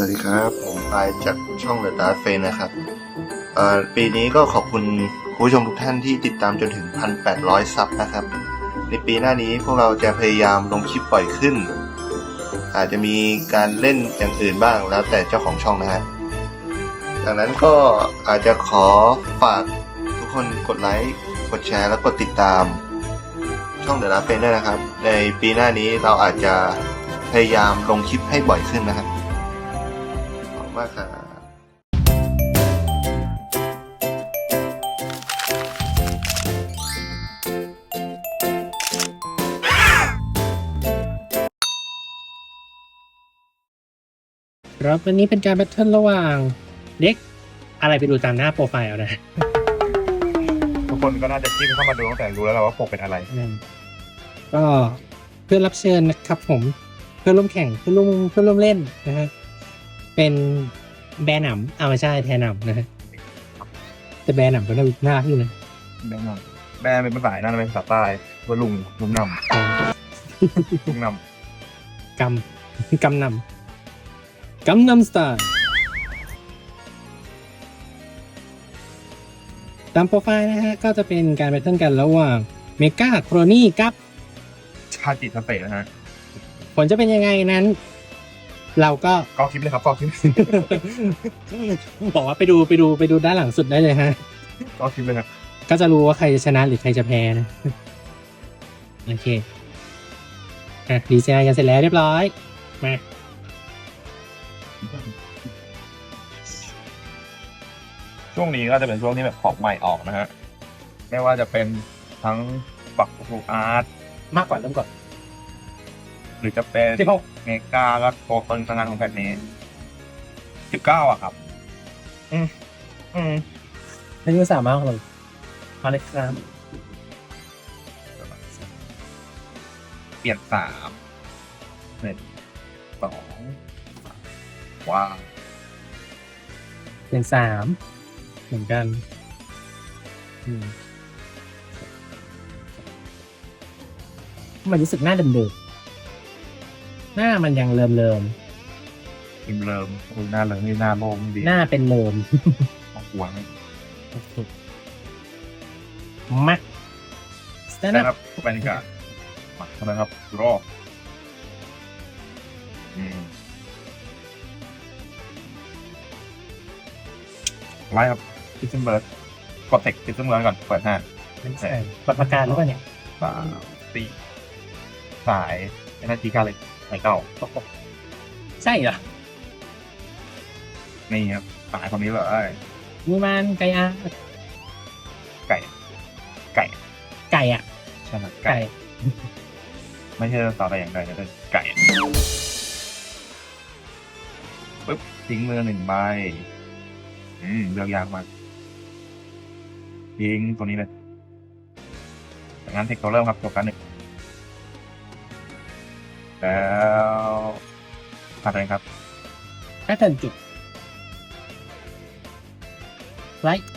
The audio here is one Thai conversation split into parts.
วัสดีครับ ผมปายจากช่อง The Dark f a n นะครับปีนี้ก็ขอบคุณคุณผู้ชมทุกท่านที่ติดตามจนถึง 1,800 ซับนะครับ ในปีหน้านี้พวกเราจะพยายามลงคลิปบ่อยขึ้น อาจจะมีการเล่นอย่างอื่นบ้างแล้วแต่เจ้าของช่องนะฮะดังนั้นก็อาจจะขอฝากทุกคนกดไลค์ กดแชร์ และกดติดตามช่อง The Dark f a n ด้วยนะครับ ในปีหน้านี้เราอาจจะพยายามลงคลิปให้บ่อยขึ้นนะครับ มากครับครับวันนี้เป็นการแบทเทิลระหว่างเด็กอะไรไปดูตามหน้าโปรไฟล์เอานะทุกคนก็น่าจะจิ้มเข้ามาดูตั้งแต่รู้แล้วแหละว่าปกเป็นอะไรนั่นก็เพื่อนรับเชิญนะครับผมเพื่อนร่วมแข่งเพื่อนร่วมเพื่อนร่วมเล่นนะฮะ เป็นแบร์หนำอ่าไม่ใช่แทนหนำนะฮะแต่แบร์หนำก็น่าน่ารักอยู่นะแบงนำแบงเป็นภาษานั่นเป็นภาษาใต้ว่าลุงลุงนอ๋อำลุงนกำกำนำกำนำสไตล์ตามโปรไฟล์นะฮะ ก็จะเป็นการแบทเทิลกันระหว่างเมกาโครนี่กับำชาจิตสเตทนะฮะ ผลจะเป็นยังไงนั้น เราก็ก็คลิปเลยครับก็คลิปบอกว่าไปดูไปดูไปดูด้านหลังสุดได้เลยฮะก็คลิปเลยครับก็จะรู้ว่าใครจะชนะหรือใครจะแพ้นะโอเคอะดีไซน์กันเสร็จแล้วเรียบร้อยมาช่วงนี้ก็จะเป็นช่วงที่แบบของใหม่ออกนะฮะไม่ว่าจะเป็นทั้งปักลูกอาร์ตมากกว่าเริ่มก่อน หรือจะเป็นสิบหกเมกาก็ตัวต้นทางงานของแผ่นนี้สิบเก้าอะครับ อืมอืมอายุสามมากเลยเอาเลยครับเปลี่ยนสามหนึ่งสองสามว้าวเป็นสามเหมือนกันอืมมันรู้สึกหน้าเดิมๆ หน้ามันยังเลิมเลิมอิมเลิมโอ้ยหน้าเลิมนี่หน้าโล่งดีๆหน้าเป็นเลิมหัวไหมโอเคมาสแตนนะด์คอัรัพบไปนี่กันมาทำไมครับรอบอืมไล่ครับพิซซ่เบิร์ดกดเทคพิซซ่เบิร์ดก่อน เปิดห้าใช่ปรับประการหรือเปล่าเนี่ย สามสี่สายเอเนจีกาเลย สายเก่าใช่เหรอนี่ครับสายคนนี้เลยมูมันไก่อาไก่ ไก่ ไก่อะใช่ไหมไก่ไก่ ไม่ใช่สาวแต่อย่างใดนะเป็นไก่ปึ๊บทิ้งมือหนึ่งใบอืมเลือกยากมากทิ้งตัวนี้เลยจากนั้นเทคตัวเริ่มครับตัวกันหนึ่ง แล้วผ่านเลยครับถ้าเทิร์นจุดไลท์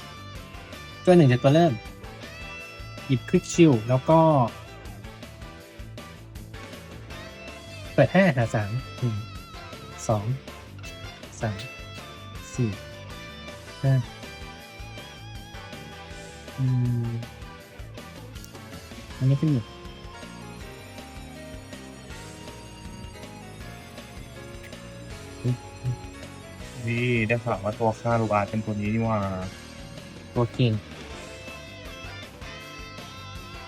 ตัวหนึ่งจากตัวเริ่ม หยิบคลิกชิลแล้วก็ เปิดห้าหาสามหนึ่งสองสามสี่ห้าอืมอันนี้ขึ้นอยู่ นี่ได้ข่าวว่าตัวค่าลูกอาเป็นตัวนี้นี่ว่าตัวเก่ง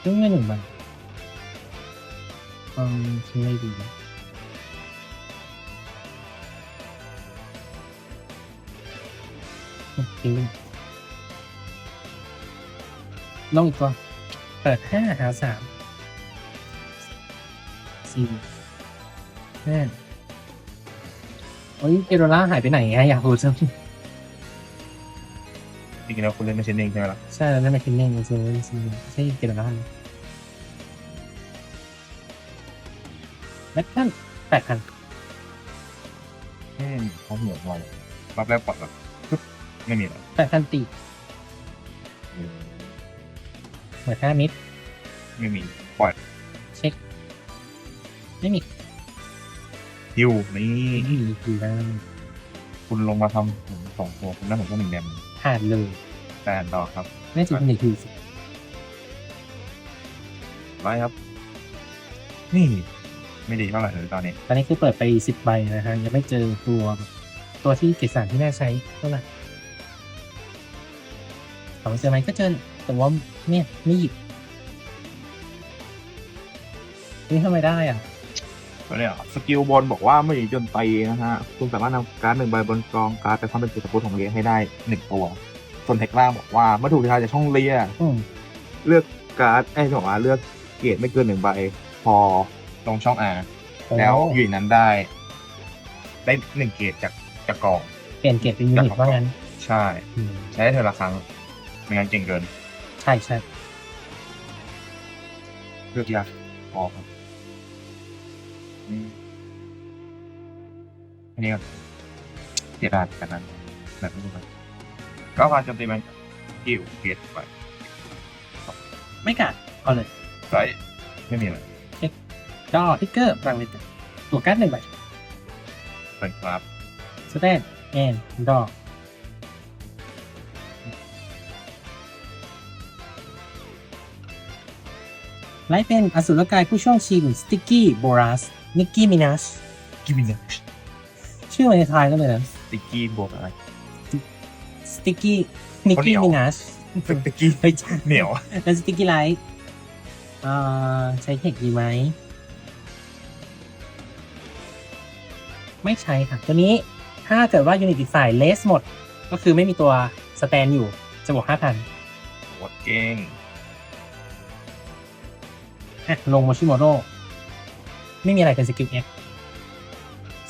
เรื่งเงินหนึ่งใบอืมทิ้งไม่ดีทิ้งลงอีกตัวเปิดห้าหาสามสี่ห้า โอ้ยเอโรล่าหายไปไหนอะอยากรู้จังจริงๆแล้วคุณเล่นไม่ใช่เองใช่ไหมล่ะใช่แล้วนั่นเป็นคินเน่งจริงๆจริงๆใช่เกลล่าแบทเทิลแปดพันอืมเขาเหมือนเรารอบแรกปลดแบบปึ๊บไม่มีแล้วแปดพันตีเหมือนห้ามิดไม่มีปล่อยเช็ค ไม่มี ฮิวนี่ไม่มีคือได้คุณลงมาทำผมสองตัวคุณได้ผมก็หนึ่งแดมผ่านเลยแปดดอกครับแม่จุดหนึ่งคือไว้ครับ นี่ ไม่ดีเท่าไหร่เลยตอนนี้ ตอนนี้คือเปิดไปสิบใบนะฮะยังไม่เจอตัว ตัวที่เกรดสามที่น่าใช้เท่าไหร่ถามว่าเจอไหมก็เจอแต่ว่าเนี่ยไม่หยิบนี่ทำไมได้อะ ตัวเนี้ยสกิลบอลบอกว่าไม่โจนตีนะฮะ คุณสามารถนำการ์ดหนึ่งใบบนกองการ์ดไปทำเป็นจุดสปุตของเลียให้ได้หนึ่งตัว ส่วนเทคล่างบอกว่าเมื่อถูกทายจากช่องเลียอืมเลือกการ์ดไอ้ยบอกว่าเลือกเกรดไม่เกินหนึ่งใบ พอลงช่องอาแล้วอยู่ในนั้นได้ ได้หนึ่งเกรดจากจากกอง เปลี่ยนเกรดเป็นยูนิตว่างั้น ใช่อืมใช้ได้เธอละครั้งไม่งั้นเก่งเกิน ใช่ใช่เลือกยากพอครับ อืมอันนี้ก็เสียดายกันนั้นแบบนี้ครับก็พาโจมตีมันกิ้วเกตไปไม่กัดเอาเลยใส่ไม่มีอะไรก็ทิกเกอร์บางเวตตัวการ์ดหนึ่งใบเป็นครับสแตนแอนดอกไลท์เป็นอสุรกายผู้ช่วงชิงสติกกี้โบรัส นิกกี้มินัชกิมมินเนชชื่อมันคล้ายกันเลยนะสติกกี้บวกอะไรสติกกี้นิกกี้เขาเหนีมิยวนัชสติกกี้เฮ้ยเหนียวแล้วสติกกี้ไลท์เอ่อใช้เทคดีไหม ไม่ใช้ค่ะ ตัวนี้ถ้าเกิดว่ายูนิตอีกฝ่ายเลสหมด ก็คือไม่มีตัวสแตนอยู่ จะบวกห้าพันโคตรเก่งอะลงโมชิโมโร่ ไม่มีอะไรเป็นสกิลเอฟ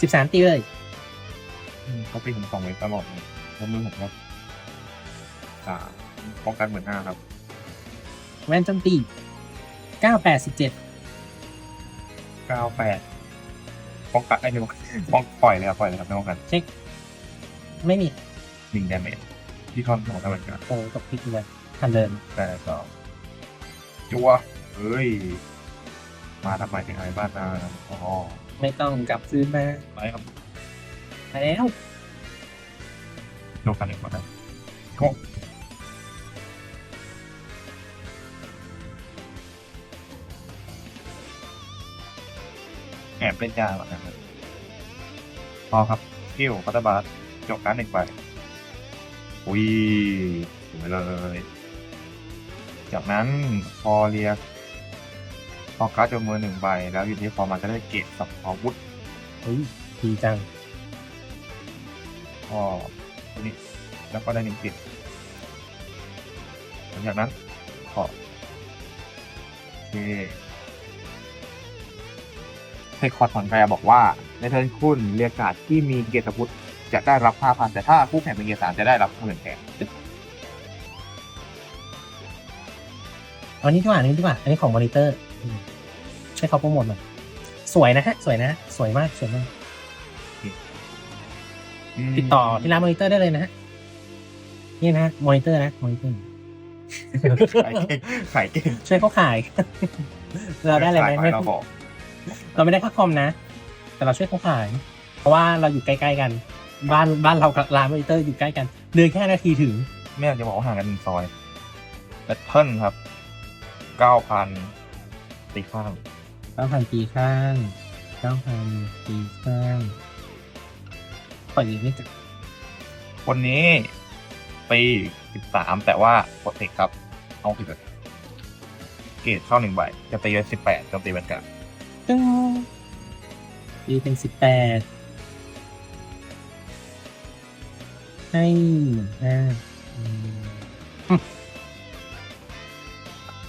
สิบสามตีเลยอืมเขาตีผมสองเวฟตลอดเลยแล้วมือผมก็อ่าป้องกันเหมือนหน้าครับ แวนจัมตีเก้าแปดสิบเจ็ดเก้าแปดป้องกันไอ้นี่ป้องปล่อยเลยครับปล่อยเลยครับไม่ป้องกันเช็ค ไม่มีหนึ่งดาเมจที่คอนของตะวันกันโอ้ตกพิกเลยทันเดินแต่สองจัวเฮ้ย มาทำไมถึงอะไรบ้านนาอ๋อไม่ต้องกลับซื้อมาไปครับไปแล้วโลกันหนึ่งก่อนนะก็แอบเล่นยากกว่านะครับพอครับคิวพัตบาสจบการดหนึ่งไปอุ้ยสวยเลย จากนั้นพอเรียกพ อการ์ดจนมือหนึ่งใบ แล้วอยู่ที่พอมันจะได้เกรดสับอาวุธเฮ้ยดีจังก็นี่แล้วก็ได้หนึ่งเกรดหลังจากนั้นขอโอเคเทคคอร์ดของแกบอกว่า ในเทิร์นคุณเรียกการ์ดที่มีเกรดอาวุธจะได้รับ5,000แต่ถ้าคู่แข่งเป็นเกรดสามจะได้รับหมื่นแทนเอานี้ดีกว่าอันนี้ดีกว่าอันนี้ของมอนิเตอร์อืม ให้เขาโปรโมทหน่อยสวยนะฮะ สวยนะ สวยมากสวยมากติดต่อที่ร้านมอนิเตอร์ได้เลยนะฮะนี่นะฮะมอนิเตอร์นะมอนิเตอร์ขายเก่งขายเก่งช่วยเขาขาย เราได้อะไรไหมขายไม่เราบอกเราไม่ได้ค่าคอมนะ แต่เราช่วยเขาขาย เพราะว่าเราอยู่ใกล้ๆกัน บ้านบ้านเรากับร้านมอนิเตอร์อยู่ใกล้กันเดินแค่นาทีถึงไม่อยากจะบอกว่าห่างกันหนึ่งซอยแบตเทิลครับเก้าพันตีข้าง เก้าพันปีข้างเก้าพันปีข้างปล่อยไม่จับคนนี้ปีสิบสามแต่ว่าปกติครับ เอาผิดเลยเกรดเข้าหนึ่งใบจะตีเป็นสิบแปดจะตีเป็นกันตึ้งปีเป็นสิบแปดให้หนึ่งห้าอืม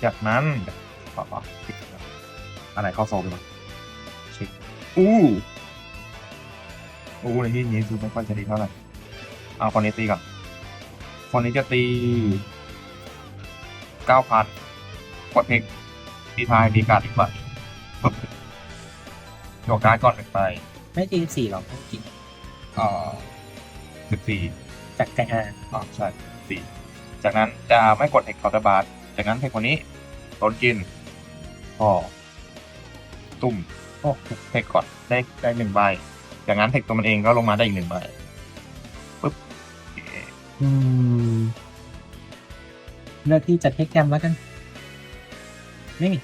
จากนั้นขอข อปิดก่อนอะไรเข้าโซลไปบ้างเช็คอู้อู้ในที่นี้คือไม่ค่อยจะดีเท่าไหร่เอาคนนี้ตีก่อนคนนี้จะตีเก้าพันกดเพลงตีทายตีการ์ดอีกใบปึ๊บโยกการ์ดก่อนหนึ่งใบไม่ตีสิบสี่หรอกต้องกินอ่าสิบสี่จากไก่อาอ่าใช่สี่จากนั้นจะไม่กดเทคเคาน์เตอร์บาร์จากนั้นเทคคนนี้ต้นกินพอ ตุ่มโอ้เทคก่อนได้ได้หนึ่งใบ จากนั้นเทคตัวมันเองก็ลงมาได้อีกหนึ่งใบอืมเลือกที่จะเทคแกรมแล้วกันไม่มี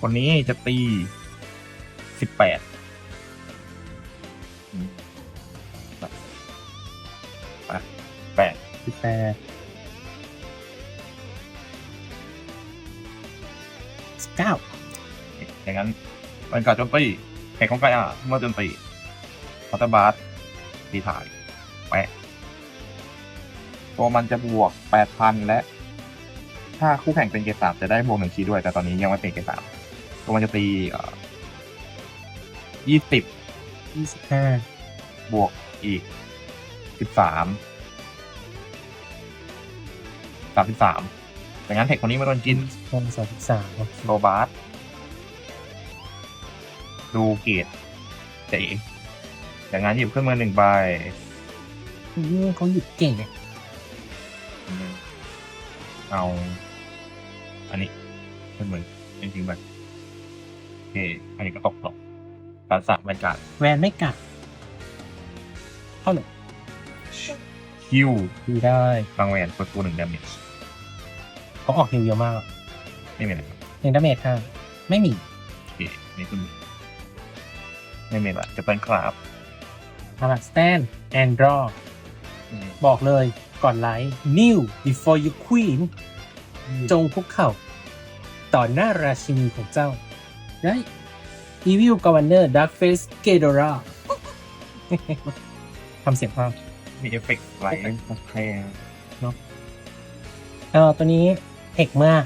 คนนี้จะตีสิบแปดแปดสิบแปด เก้าอย่างนั้นมันการโจมตีแข่งของไกอะเมื่อโจมตีพัตบาร์ตีถ่ายแปะตัวมันจะบวกแปดพันและ ถ้าคู่แข่งเป็นเกรดสามจะได้บวกหนึ่งคีย์ด้วย แต่ตอนนี้ยังไม่เป็นเกรดสามตัวมันจะตียี่สิบยี่สิบห้าบวกอีกสิบสามสามสิบสาม ดังนั้นเทคคนนี้ไม่โดนกินหกสองสิบสามโอเคโรบาร์ดูเกตเจ๋อย่างนั้นหยิบขึ้นมาหนึ่งใบอืมเขาหยุดเก่งเนี่ยอืมเอา อันนี้เป็นเหมือนจริงๆแบบโอเคอันนี้ก็ตกตกการสับบรรยากาศแวนไม่กัดเท่าไหร่คิวดีได้บางแวนกดตัวหนึ่งดาเมจ เขาออกฮิวเยอะมากไม่มีอะไรครับหนึ่งดาเมจค่ะไม่มีโอเคนี่คือไม่มีละจะเป็นคราบอาร์สแตนแอนดรออืมบอกเลยก่อนไลฟ์ new before you queen จงคุกเข่า ต่อหน้าราชินีของเจ้าได้ evil governor dark face Ghidorah ทำเสียงภาพมีเอฟเฟกต์ไหลแพงเออตัวนี้ เทคมาก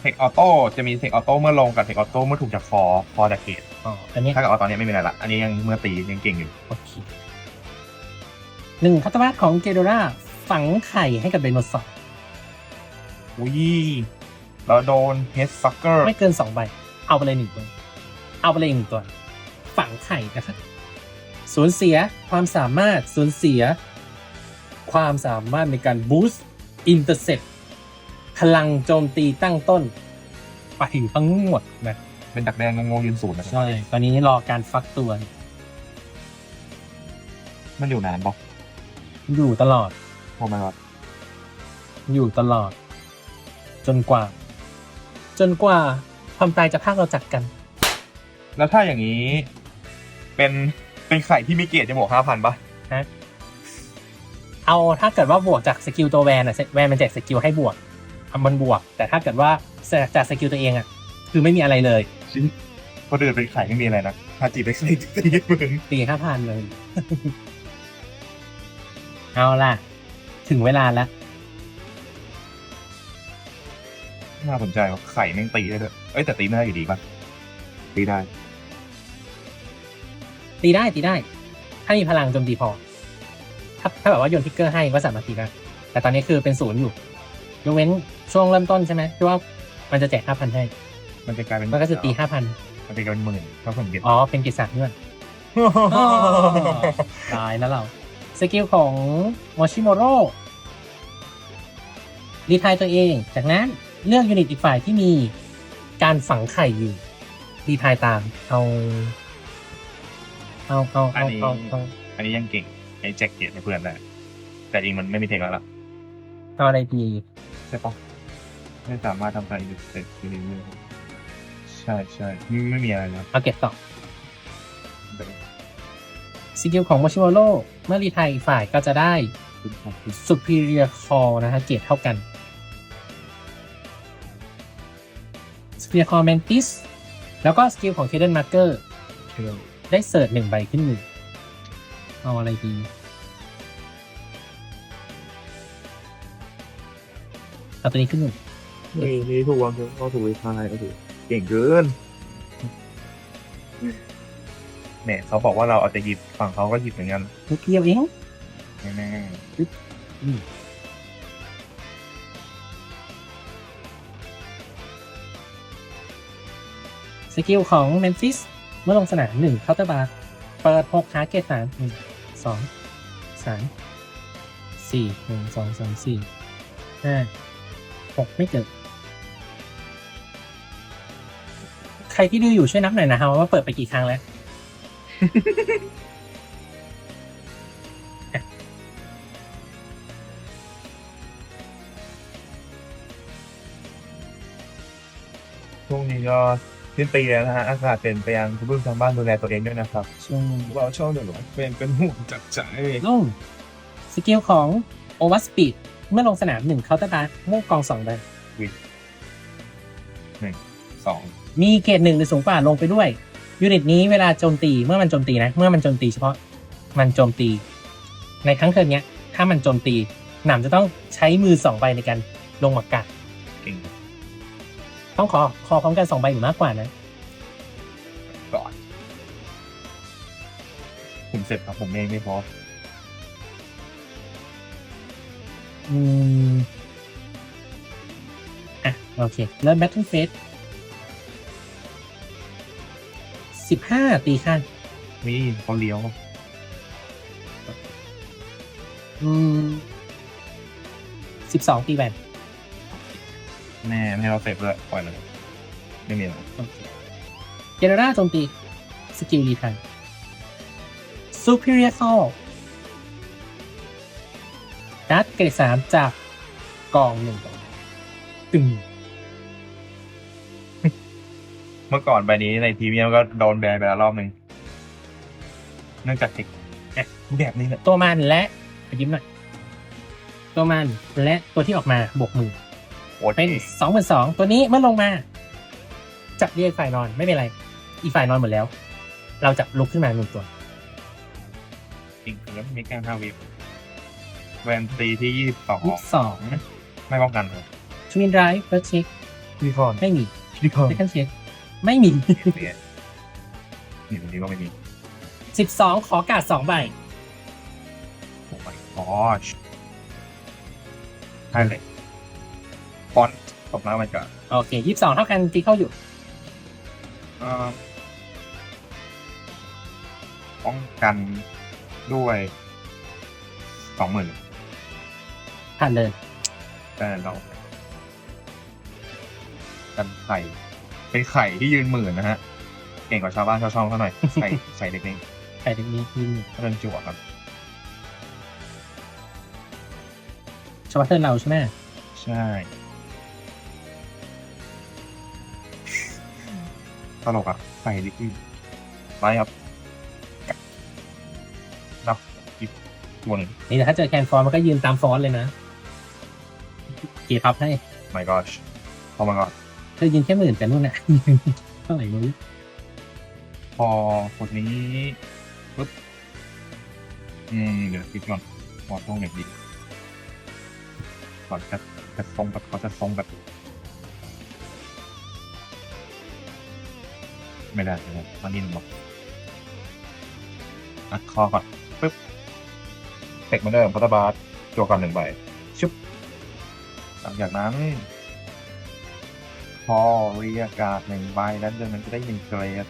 เทคออโต้จะมีเทคออโต้เมื่อลงกับเทคออโต้เมื่อถูกจากคอคอดักเกตอ๋ออันนี้ถ้ากับเอาตอนนี้ไม่มีอะไรละ อันนี้ยังเมื่อตียังเก่งอยู่โอเคหนึ่งคัตวัตของเกโดราฝังไข่ให้กับไดโนเสาร์อุ้ยเราโดนเฮดซักเกอร์ไม่เกินสองใบ เอาไปเลยหนึ่งตัว เอาไปเลยหนึ่งตัว ฝังไข่นะครับสูญเสียความสามารถสูญเสีย ความสามารถในการบูสต์อินเตอร์เซ็ป พลังโจมตีตั้งต้น ไปทั้งหมดนะ เป็นดักแดงงงๆยืนศูนย์นะครับ ใช่ ตอนนี้รอการฟักตัวมันอยู่นานปะอยู่ตลอด โอ้ไม่รอดอยู่ตลอด จนกว่า จนกว่าความตายจะพรากเราจากกัน แล้วถ้าอย่างนี้ เป็นเป็นไข่ที่มีเกียรติจะบวกห้าพันปะเอาถ้าเกิดว่าบวกจากสกิลตัวแวนอะแวนมันแจกสกิลให้บวกอะ มันบวก แต่ถ้าเกิดว่าจากสกิลตัวเองอะคือไม่มีอะไรเลยชิ้นพอเดินเป็นไข่ไม่มีอะไรนะฮาจิเป็นไข่ตีมึงตีห้าพันเลย เอาล่ะ ถึงเวลาแล้ว น่าสนใจว่าไข่แม่งตีได้ด้วยเอ้ยแต่ตีไม่ได้อยู่ดีปะตีได้ ตีได้ตีได้ ถ้ามีพลังโจมตีพอ ถ้าถ้าแบบว่าโยนทิกเกอร์ให้ก็สามารถตีได้แต่ตอนนี้คือเป็นศูนย์อยู่ยกเว้น ช่วงเริ่มต้นใช่ไหมที่ว่ามันจะแจกห้าพันให้ มันจะกลายเป็นมันก็จะตีห้าพันมันจะกลายเป็นหมื่นถ้าผมเก็ตอ๋อ เป็นกิจสัตว์ด้วยตายแล้วเรา สกิลของมอชิโมโร่รีไทายตัวเอง จากนั้นเลือกยูนิตอีกฝ่ายที่มีการฝังไข่อยู่รีไทายตามเอาเอาเอาอันเอานี้เอาเอาอันนี้ยังเก่งไอ้แจ็คเกียรติให้เพื่อนได้แต่จริงมันไม่มีเทคแล้วล่ะเอาอะไรดีใช่ปะ ไม่สามารถทำอะไรอยู่เสร็จอยู่ในมือใช่ใช่ไม่ไม่มีอะไรแล้วเอาเก็บต่อสกิลของมอชิโมโร่เมื่อรีไทายอีกฝ่ายก็จะได้ superior call นะฮะเกียรติเท่ากัน superior call mantis แล้วก็สกิลของ hidden marker ได้เสิร์ชหนึ่งใบขึ้นมือเอาอะไรดีเอาตัวนี้ขึ้นมือ นี่นี่ถูกวางก็ถูกวิพายก็ถูกเก่งเกินเนี่ยเขาบอกว่าเราเอาจะหยิบฝั่งเขาก็หยิบเหมือนกันนิดเดียวเองแน่สกิลของ Memphis เมื่อลงสนามหนึ่งเคาน์เตอร์บาร์เปิดหกหาเกตสามหนึ่งสองสามสี่หนึ่งสองสามสี่ห้าหกไม่เกิด ใครที่ดูอยู่ช่วยนับหน่อยนะครับว่าเปิดไปกี่ครั้งแล้ว ช่วงนี้ก็ขึ้นปีแล้วนะฮะอากาศเป็นไปยังคุณผู้ชมทางบ้านดูแลตัวเองด้วยนะครับช่วงวกเราช่วงเดือดร้อนเป็นเป็นห่วงจัดใจลุ่งสกิลของโอวัสปีดเมื่อลงสนามหนึ่งเขาน์ตอร์าร์กมื่อกองสองไปหนึ่งสอง มีเกรดหนึ่งหรือสูงกว่าลงไปด้วยยูนิตนี้เวลาโจมตีเมื่อมันโจมตีนะ เมื่อมันโจมตีเฉพาะมันโจมตี ในครั้งเทิร์นเนี้ย ถ้ามันโจมตีหนำจะต้องใช้มือสองใบในการลงหมักกัดเก่งต้องขอคอพร้อมกันสองใบหรือมากกว่านะก่อนผมเสร็จครับผมเองไม่พออืมอะโอเคเริ่มแบทเทิลเฟส สิบห้าตีข้างนี่เขาเลี้ยว อืมสิบสองตีแวนแน่ไม่ให้เราเสร็จเลยปล่อยเลยไม่มีอะไรเจเนอราโจมตี สกิลรีทัน Superior Call ดัดเกรดสามจากกองหนึ่งตึง เมื่อก่อนใบนี้ในพรีเมียมก็โดนแบนไปแล้วรอบหนึ่งเนื่องจากเทคแอะแบบนี้แหละตัวมันและไปยิ้มหน่อยตัวมันและตัวที่ออกมาบวกมือโอ้เป็นยสองหมื่นสองตัวนี้เมื่อลงมา จับเรียกฝ่ายนอนไม่เป็นไร อีกฝ่ายนอนหมดแล้ว เราจะลุกขึ้นมาหนึ่งตัวจริงๆแล้วมีการห้าวิแวนตีที่ยี่สิบสองยี่สิบสองไม่ป้องกันเลยทวินไรฟ์เฟิร์สเช็คพี่คอนไม่มีพี่คอนเซคันเช็ค ไม่มีเนี่ยนี่ตรงนี้ก็ไม่มีสิบสองขอกาดสองใบโอ้ my gosh ใช่เลยฟอนต์ตบหน้ามันก่อนโอเคยี่สิบสองเท่ากันตีเข้าอยู่เอ่อป้องกันด้วยสองหมื่นผ่านเลยแต่เรากันไข่ เป็นไข่ที่ยืนหมื่นนะฮะ เก่งกว่าชาวบ้านชาวช่องเขาหน่อยไข่ไข่เด็กเองใครถึงนี้ยิงเรื่องจั่วครับชาวบ้านเทิร์นเราใช่ไหมใช่ ตลกอะไข่ดิบไปครับนับอีกตัวหนึ่งนี่แต่ถ้าเจอแคนฟอร์มันก็ยืนตามฟอนต์เลยนะเกียร์พับให้ my gosh เข้ามาก่อน เธอยืนแค่หมื่นแต่นู่นน่ะเท่าไหร่ไม่รู้พอคนนี้ปุ๊บอืมเดี๋ยวคิดก่อนพอตรงไหนดีก่อนจะจะทรงแบบเขาจะทรงแบบไม่ได้ไม่ได้ตอนนี้หนึ่งบอกอัดคอก่อนปึ๊บเทคมาเดิมพัตบาร์จัวก่อนหนึ่งใบชุบหลังจากนั้น พอเรียกการหนึ่งใบแล้วเดือนนั้นจะได้หนึ่งเกรด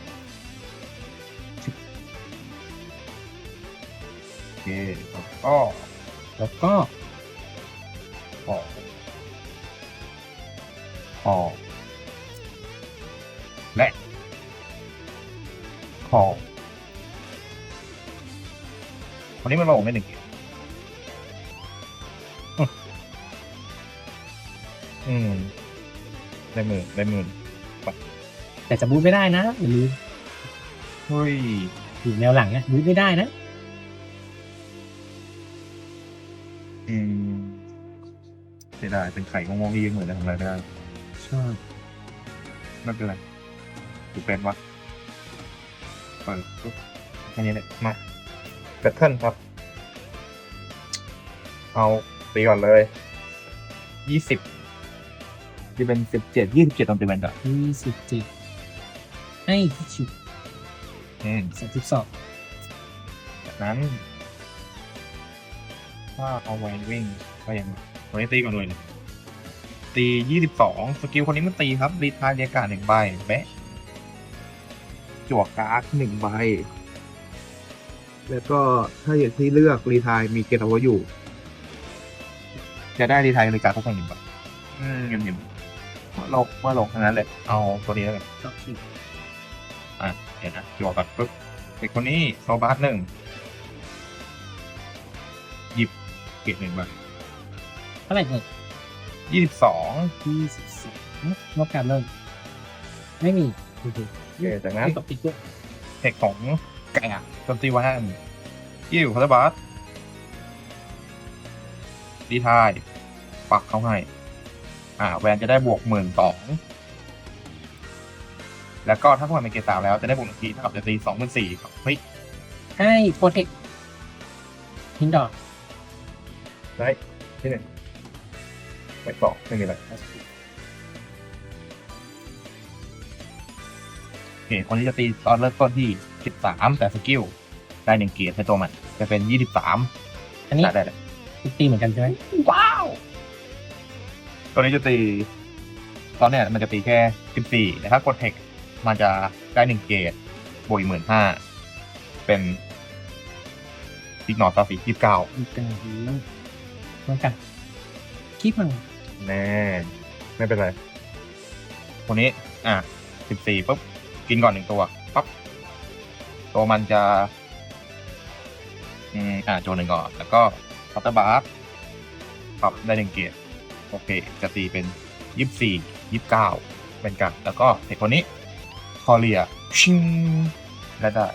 โอเคแล้วก็แล้วก็ออกออกและคอวันนี้มันมาออกไม่หนึ่งอืม ได้หมื่นได้หมื่นแต่จะบูทไม่ได้นะอย่าลืมเฮ้ยอยู่แนวหลังนะบูทไม่ได้นะ อืมเสียดายเป็นไข่งงๆที่ยืนเหมือนจะทำอะไรไม่ได้ชอบไม่เป็นไรถูกเป็นวะเปิดปุ๊บแค่นี้เลยมาแบตเทิลครับ เอาตีก่อนเลยยี่สิบ ที่เป็นสิบเจ็ดยี่สิบเจ็ดตอนตีแวนก่อนยี่สิบเจ็ดให้ชิวอืมสามสิบสองจากนั้นถ้าเอาไว้วิ่งก็ยังตัวนี้ตีก่อนเลยนะตียี่สิบสองสกิลคนนี้มันตีครับรีทายเรียกการหนึ่งใบแบะจั่วการ์ดหนึ่งใบ แล้วก็ถ้าอย่างที่เลือกรีไทายมีเกณฑ์เอาไว้อยู่ จะได้รีไทายรายการเท่ากันหนึ่งใบอืมเงินเงิน เมื่อลงเมื่อลงทั้งนั้นเลยเอาตัวนี้แล้วกันก็คืออะเดี๋ยวนะจั่วก่อนปุ๊บเด็กคนนี้โซบาร์หนึ่งหยิบเกรดหนึ่งใบเท่าไหร่เอ่ยยี่สิบสองยี่สิบสองลบการเริ่มไม่มีโอเคจากนั้นไม่ตกติดด้วยเทคของแกะโจมตีแวนกิ้วคาร์บัสดีทายปักเขาให้ อ่าแวนจะได้บวกหมื่นสองแล้วก็ถ้าพวกมันเป็นเกรดสามแล้วจะได้บวกหนึ่งทีเท่ากับจะตีสองหมื่นสี่ครับเฮ้ยให้โปรเทคทินดอกได้ที่หนึ่งไม่สองไม่มีอะไรโอเคคนที่จะตีตอนเริ่มต้นที่สิบสามแต่สกิลได้หนึ่งเกียรติในตัวมัน จะเป็นยี่สิบสามอันนี้ได้เลยตีเหมือนกันใช่ไหมว้าว ตัวนี้จะตี ตอนเนี้ยมันจะตีแค่สิบสี่แต่ถ้ากดเทคมันจะได้หนึ่งเกตบวกหมื่นห้าเป็นอีกหนอตาสียี่สิบเก้าอีกกันเหมือนกันคิดมันแน่ไม่เป็นไรคนนี้ อะสิบสี่ปุ๊บ กินก่อนหนึ่งตัวปั๊บตัวมันจะ อืมอะโจนหนึ่งก่อน แล้วก็คัตเตอร์บาร์ปรับได้หนึ่งเกียร์ โอเค จะตีเป็นยี่สิบสี่ยี่สิบเก้าเป็นกัน แล้วก็เทคคนนี้คอเรียชิงได้ได้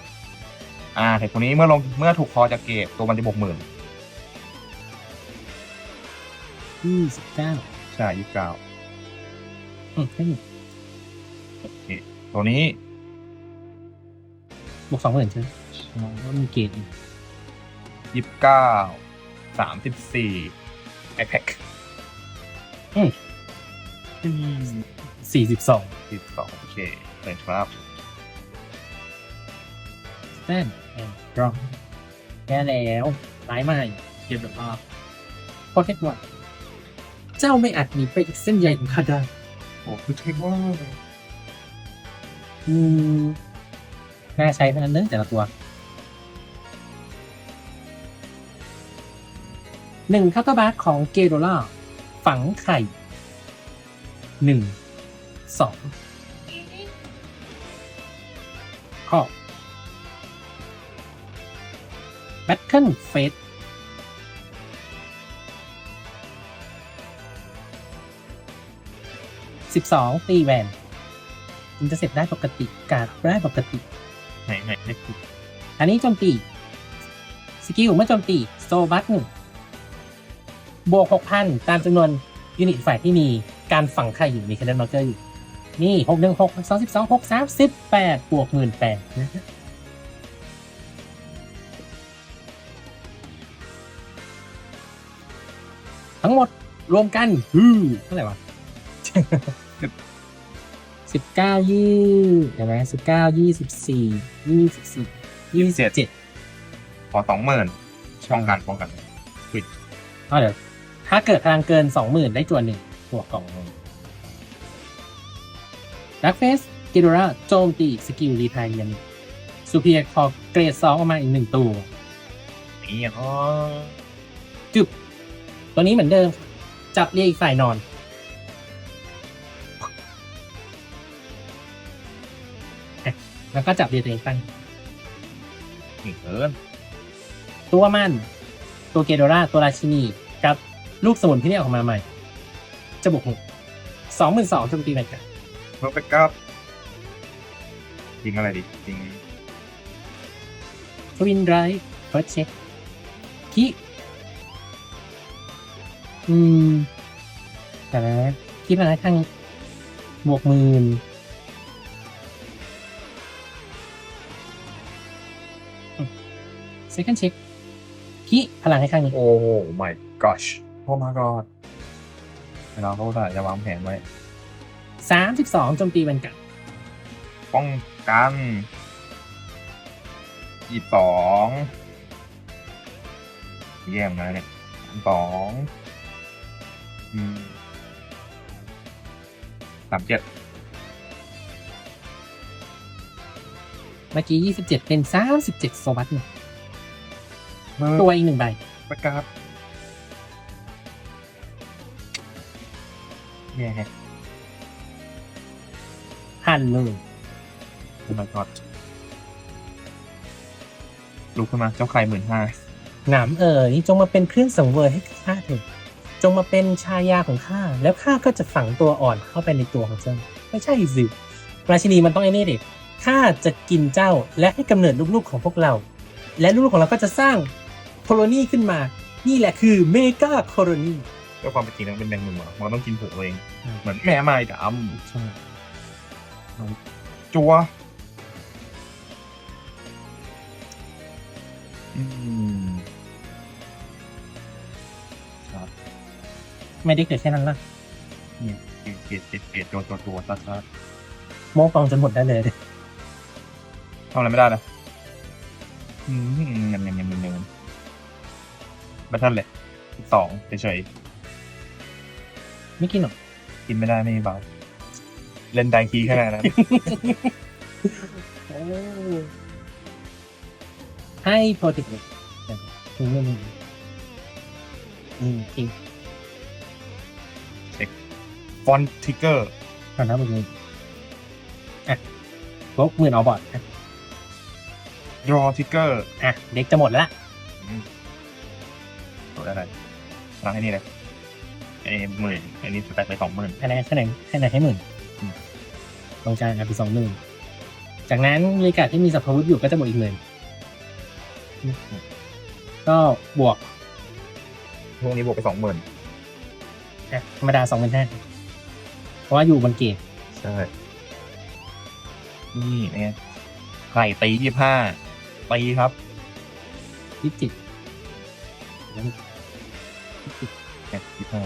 อ่าเทคคนนี้เมื่อลงเมื่อถูกคอจากเกตตัวมันจะบวกหมื่นยี่สิบเก้าใช่ยี่สิบเก้าอืมไม่มีโอเคตัวนี้บวกสองหมื่นใช่ไหมว่ามีเกณฑ์อีกยี่สิบเก้าสามสิบสี่ไอแพ็ค สี่สิบสองสิบสองโอเคเลยครับแต้มแอนดรอปแก้แล้วร้ายใหม่เก็บแบบว่าโปรเทควันเจ้าไม่อาจหนีไปอีกเส้นใยของข้าได้โอ้คือเทคว่าอืมน่าใช้เท่านั้นเนอะแต่ละตัวหนึ่งคาตาบาร์ของเกโดล่า ฝังไข่หนึ่งสองข้อแบทเทิลเฟสสิบสองตีแวนมันจะเสร็จได้ปกติ การดได้ปกติ ไหนไหนเลขสิบอันนี้โจมตี สกิลเมื่อโจมตี โซบัสหนึ่ง บวกหกพันตามจำนวนยูนิตฝ่ายที่มีการฝังไข่อยู่มีคะแนนมาร์เกอร์อยู่ นี่หกหนึ่งหกสองสิบสองหกสามสิบแปดบวกหมื่นแปดนะฮะทั้งหมดรวมกันฮือเท่าไหร่วะสิบเก้ายี่เดี๋ยวนะสิบเก้ายี่สิบสี่ยี่สิบสี่ยี่สิบเจ็ดขอสองหมื่นช่องกันป้องกันอ๋อเดี๋ยว ถ้าเกิดพลังเกินสองหมื่นได้ตัวหนึ่งตัวกล่องดักเฟสกิโดราโจมตีสกิลรีไทายยันซูเพียคอเกรดสองออกมาอีกหนึ่งตัวนี่อ๋อจุบตัวนี้เหมือนเดิม จับเรียกอีกฝ่ายนอนแล้วก็จับเรียกตัวเองตั้งนี่เกินตัวมัน ตัวเกโดราตัวราชินีกับ ลูกสมุนที่นี่ออกมาใหม่ จะบวกหกสองหมื่นสองโจมตีไปกันเพิ่มไปกับยิงอะไรดิยิงทวินไรท์เฟิร์สเช็คคิอืมแต่ละคิดมาข้างบวกหมื่นเซคันเช็คคิพลังให้ข้างนี้ โอ้ my gosh โอ้ my god เราเขาได้จะวางแผนไว้สามสิบสองโจมตีเป็นกันป้องกันยี่สองแย่มนะเนี่ยสองอืมสามเจ็ดเมื่อกี้ยี่สิบเจ็ดเป็นสามสิบเจ็ดโซบัตหนึ่งตัวอีกหนึ่งใบประกาศ แย่หันเลยโอ้ my god ลุกขึ้นมาเจ้าไข่หมื่นห้าหนามเอ๋ยจงมาเป็นเครื่องสังเวยให้ข้าเถิดจงมาเป็นชายาของข้าแล้วข้าก็จะฝังตัวอ่อนเข้าไปในตัวของเจ้าไม่ใช่สิราชินีมันต้องไอ้นี่ดิข้าจะกินเจ้าและให้กำเนิดลูกๆของพวกเรา และลูกๆของเราก็จะสร้างโคโลนีขึ้นมา นี่แหละคือเมกาโคโลนี ด้วยความเป็นจริงแล้วเป็นแมงมุมอะมันก็ต้องกินผัวตัวเองอืม เหมือนแม่ไม้ดใช่ำจัวอืมครับไม่ได้เกิดแค่นั้นละนี่เกลียดเกลียดเกลียดเกลียดตัวตัวตัวซัดซัดโมกองจนหมดได้เลย ทำอะไรไม่ได้นะอืมเงินเงินเงินเงินเงินบัตทันเลยสองเฉย ไม่กินหรอกๆกินไม่ได้ไม่มีเบาเล่นไดคีแค่นั้นนะให้โปรติกเลยถึงเรื่องนี้อืมจริงฟอนทิกเกอร์ตอนนั้นมันเลยอะพวกหมื่นเอาบอร์ดอะดรอทิกเกอร์อะเด็กจะหมดแล้วตัวอะไรล้างให้นี่เลยไอ้ หมื่นไอ้นี่สแต็กไปสองหมื่นคะแนนคะแนนคะแนนให้หมื่นอืมลงจานอะเป็นสองหมื่นจากนั้นบริการที่มีสัพพวุธอยู่ก็จะบวกอีกหมื่นก็บวกพวกนี้บวกไปสองหมื่นอะธรรมดาสองหมื่นห้าเพราะว่าอยู่บนเกตใช่นี่เนี่ยไข่ตียี่ห้าตีครับยี่สิบเจ็ดเนี่ยยี่ห้า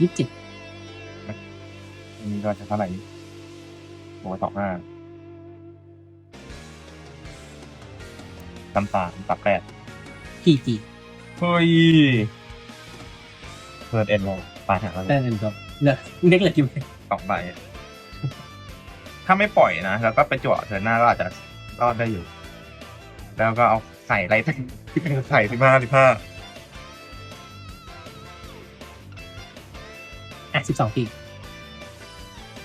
ยี่สิบเจ็ดนี่ก็จะเท่าไหร่บวกไปสองห้าตำตาตับแปดพีจีเฮ้ยเพิร์ดเอ็นโลปาหาแล้วได้เงินก็เหลือเด็กเหลือกี่ใบสองใบถ้าไม่ปล่อยนะ แล้วก็ไปจั่วเธอหน้าก็อาจจะรอดได้อยู่ แล้วก็เอาใส่อะไรใส่สิบห้าสิบห้า สิบสองปี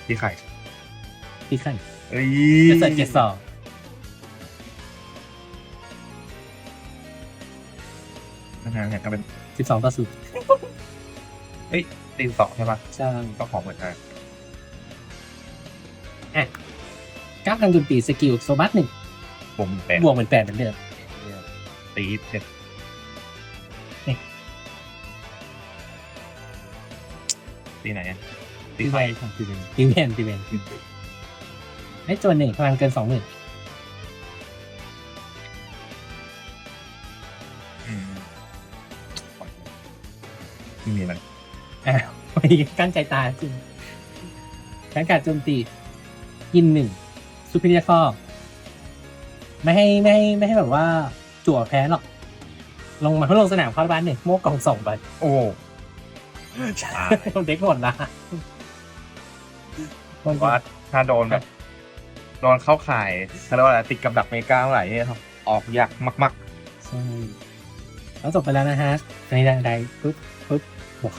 ที่ไข่ปีขั้นเอ้ยจะเสร็จเจ็ดสองนะฮะเนี่ยก็เป็นสิบสองต่อศูนย์ตีสองใช่ปะใช่ก็ของเหมือนกันเก้าพันจุดปีสกิลโซบัสหนึ่งปุ่มแปดบวกเหมือนแปดเหมือนเดิมตีเจ็ด ตีไหนอะตีตีไข่แวนตีแวนตีแวนให้จวนหนึ่งพลังเกินสองหมื่นอืมไม่มีมันอ้าววันนี้กั้นใจตายจริงการการโจมตียินหนึ่งซูเปอร์เนียข้อไม่ให้ไม่ให้ไม่ให้แบบว่า จั่วแพ้หรอก ลงมาทดลงสนามคอร์บ้านหนึ่งโมกกองสองใบโอ้ เด็กหมดละมันว่าถ้าโดนแบบ โดนเข้าข่ายเขาเรียกว่าอะไรติดกับดักเมกาเมื่อไหร่เนี่ยครับออกยากมากใช่แล้วจบไปแล้วนะฮะในใดๆปุ๊บปุ๊บโอ้โห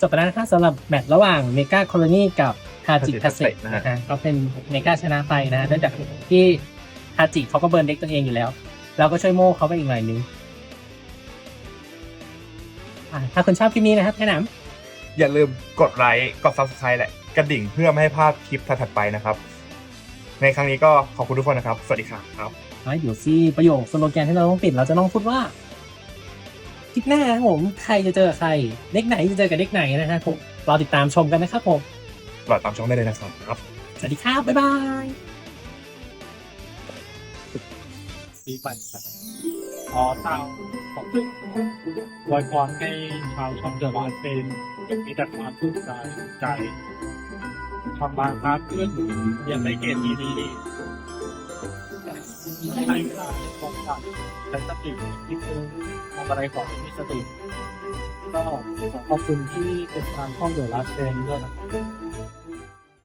จบไปแล้วนะคะสำหรับแมตช์ระหว่างเมกาโคโลนีกับฮาจิคาเซนะฮะก็เป็นเมกาชนะไปนะเนื่องจากที่ฮาจิเขาก็เบิร์นเด็กตัวเองอยู่แล้ว เราก็ช่วยโม่เขาไปอีกหน่อยนึง อะถ้าคุณชอบคลิปนี้นะครับแนะนำๆอย่าลืมกดไลค์กด subscribe และกระดิ่งเพื่อไม่ให้พลาดคลิปถัดๆไปนะครับ ในครั้งนี้ก็ขอบคุณทุกคนนะครับ สวัสดีครับน้อยเดี๋ยวสิประโยคสโลแกนที่เราต้องปิดเราจะต้องพูดว่าคลิปหน้าครับผมใครจะเจอกับใครเด็กไหนจะเจอกับเด็กไหนนะฮะผมรอติดตามชมกันนะครับผมรอตามช่องได้เลยนะครับ สวัสดีครับบ๊ายบายปีใหม่ครับขอตาม ของตึกอวยพรให้ชาวช่องเดอะวานเป็นมีแต่ความสุขใจใจทำมาค้าเพื่อนอย่างไรเกณฑ์ดีดีใช้เวลาในการทำใช้สติที่คือทำอะไรก่อนที่มีสติก็ขอขอบคุณที่ติดตามช่องเดอะลาสเซนด้วยนะครับ